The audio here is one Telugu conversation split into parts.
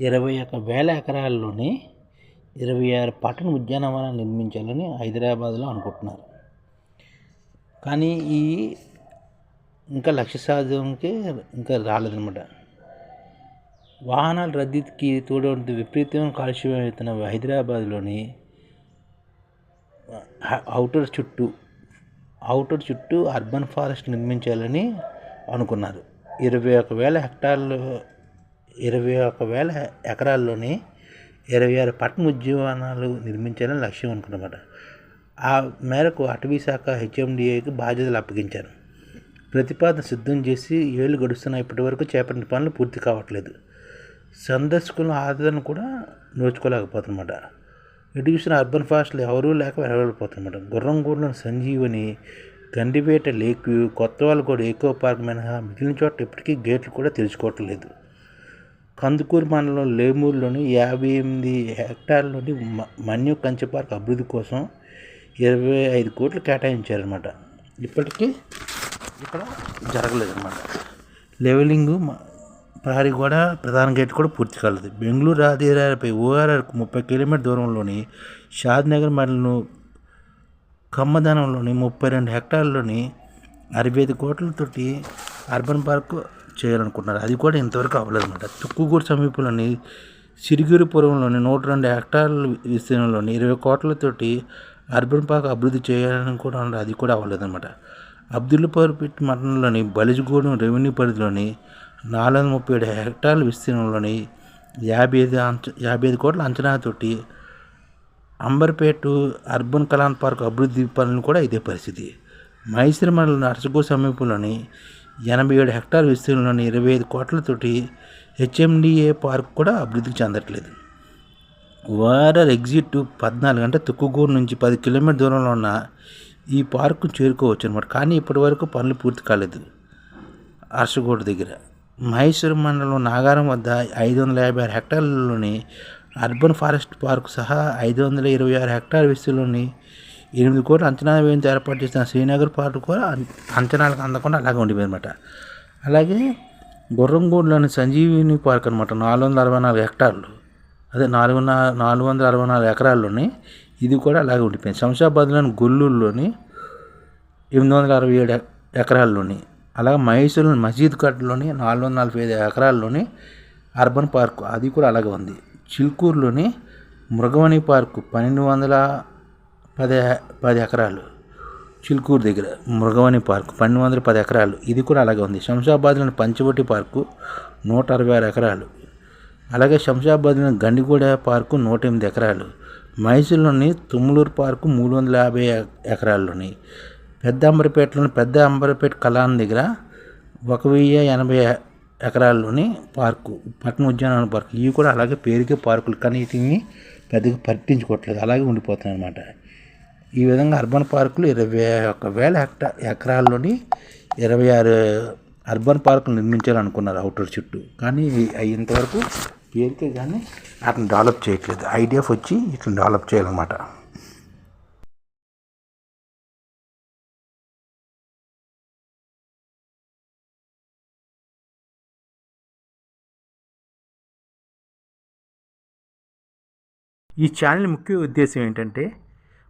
ఇరవై ఒక వేల ఎకరాల్లోని ఇరవై ఆరు పట్టణ ఉద్యానవనాలు నిర్మించాలని హైదరాబాద్లో అనుకుంటున్నారు. కానీ ఈ ఇంకా లక్ష్య సాధనకి ఇంకా రాలేదన్నమాట. వాహనాల రద్దీకి తోడు విపరీతమైన కాలుష్యం అవుతున్న హైదరాబాద్లోని అవుటర్ చుట్టూ అవుటర్ చుట్టూ అర్బన్ ఫారెస్ట్ నిర్మించాలని అనుకున్నారు. ఇరవై ఒక వేల హెక్టార్లు ఇరవై ఒక వేల ఎకరాల్లోని ఇరవై ఆరు పట్టణ ఉద్యానవనాలు నిర్మించాలని లక్ష్యం అనుకున్నమాట. ఆ మేరకు అటవీ శాఖ హెచ్ఎండిఏకి బాధ్యతలు అప్పగించారు. ప్రతిపాదన సిద్ధం చేసి ఏళ్ళు గడుస్తున్న ఇప్పటి వరకు చేపట్టిన పనులు పూర్తి కావట్లేదు. సందర్శకుల ఆదరణ కూడా నోచుకోలేకపోతున్నమాట. ఇటు చూసిన అర్బన్ ఫారెస్ట్లు ఎవరూ లేక వెళ్ళలేకపోతున్నమాట గుర్రంగూడలోని సంజీవని గండిపేట లేక్ వ్యూ కూడా ఎకో పార్క్ మినహా మిగిలిన చోట ఇప్పటికీ గేట్లు కూడా తెరుచుకోవట్లేదు. కందుకూరు మండలం లేమూరులోని యాభై ఎనిమిది హెక్టార్లోని మన్యు కంచె పార్క్ అభివృద్ధి కోసం ఇరవై ఐదు కోట్లు కేటాయించారనమాట ఇప్పటికీ ఇక్కడ జరగలేదన్నమాట. లెవెలింగ్ ప్రహరీ కూడా ప్రధాన గేట్ కూడా పూర్తి కాలేదు. బెంగళూరు రహదారిపై ఓఆర్ఆర్కు ముప్పై కిలోమీటర్ దూరంలోని షాద్నగర్ మండలం కమ్మదనంలోని ముప్పై రెండు హెక్టార్లోని అరవై ఐదు కోట్లతోటి అర్బన్ పార్కు చేయాలనుకుంటున్నారు. అది కూడా ఇంతవరకు అవ్వలేదన్నమాట. తుక్కుగూరు సమీపంలోని సిరిగిరిపురంలోని నూట రెండు హెక్టార్ల విస్తీర్ణంలోని ఇరవై కోట్లతోటి అర్బన్ పార్క్ అభివృద్ధి చేయాలని కూడా అది కూడా అవ్వలేదన్నమాట. అబ్దుల్పర్పేట్ మండలంలోని బలిజిగూడెం రెవెన్యూ పరిధిలోని నాలుగు వందల ముప్పై ఏడు హెక్టార్ల విస్తీర్ణంలోని యాభై ఐదు అంచ యాభై ఐదు కోట్ల అంచనాతోటి అంబర్పేట అర్బన్ కలాన్ పార్క్ అభివృద్ధి పనులు కూడా ఇదే పరిస్థితి. మైసూర్ మండలం నర్సగూడ సమీపంలోని ఎనభై ఏడు హెక్టార్ విస్తీర్ణంలోని ఇరవై ఐదు కోట్లతోటి హెచ్ఎండిఏ పార్క్ కూడా అభివృద్ధి చెందట్లేదు. ఓఆర్ఆర్ ఎగ్జిట్ పద్నాలుగు అంటే తుక్కుగూరు నుంచి పది కిలోమీటర్ దూరంలో ఉన్న ఈ పార్కు చేరుకోవచ్చు అనమాట కానీ ఇప్పటి వరకు పనులు పూర్తి కాలేదు. అర్షగోడ దగ్గర. మహేశ్వరం మండలం నాగారం వద్ద ఐదు వందల యాభై ఆరు హెక్టార్లలోని అర్బన్ ఫారెస్ట్ పార్క్ సహా ఐదు వందల ఇరవై ఆరు హెక్టార్ విస్తీర్ణంలోని ఎనిమిది కోట్ల అంచనా వేయించి ఏర్పాటు చేసిన శ్రీనగర్ పార్టీ కూడా అంచనాలకు అందకుండా అలాగే ఉండిపోయిందన్నమాట. అలాగే గుర్రంగూడలోని సంజీవిని పార్క్ అనమాట నాలుగు వందల అరవై నాలుగు హెక్టార్లు. అదే నాలుగు నాలుగు వందల అరవై నాలుగు ఎకరాల్లోని ఇది కూడా అలాగే ఉండిపోయింది. శంషాబాద్లోని గొల్లూరులోని ఎనిమిది వందల అరవై ఏడు ఎకరాల్లోని అలాగే మైసూరులోని మసీద్ కట్లోని నాలుగు వందల నలభై ఐదు ఎకరాల్లోని అర్బన్ పార్క్ అది కూడా అలాగే ఉంది. చిల్కూరులోని మృగవణి పార్కు పన్నెండు వందల పది పది ఎకరాలు. చిల్కూరు దగ్గర మృగవని పార్కు పన్నెండు వందల పది ఎకరాలు. ఇది కూడా అలాగే ఉంది. శంషాబాద్లోని పంచవటి పార్కు నూట అరవై ఆరు ఎకరాలు. అలాగే శంషాబాద్లోని గండిగూడ పార్కు నూట ఎనిమిది ఎకరాలు. మైసూరులోని తుమ్ములూరు పార్కు మూడు వందల యాభై ఎకరాల్లోని పెద్ద అంబరపేటలోని పెద్ద అంబరపేట కళాన్ దగ్గర ఒక వెయ్యి ఎనభై ఎకరాల్లోని పార్కు పట్టణ ఉద్యానవన పార్కు. ఇవి కూడా అలాగే పేరుకే పార్కులు. కానీ వీటిని పెద్దగా పట్టించుకోవట్లేదు. అలాగే ఉండిపోతున్నాయి అన్నమాట. ఈ విధంగా అర్బన్ పార్కులు ఇరవై ఒక వేల హెక్టా ఎకరాల్లోని ఇరవై ఆరు అర్బన్ పార్కులు నిర్మించాలనుకున్నారు అవుటర్ చుట్టూ. కానీ అయ్యేంతవరకు పేరుకే కానీ వాటిని డెవలప్ చేయట్లేదు. ఐడియాఫ్ వచ్చి ఇట్లా డెవలప్ చేయాలన్నమాట. ఈ ఛానల్ ముఖ్య ఉద్దేశం ఏంటంటే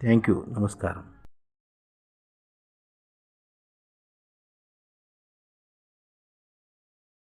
थैंक यू नमस्कार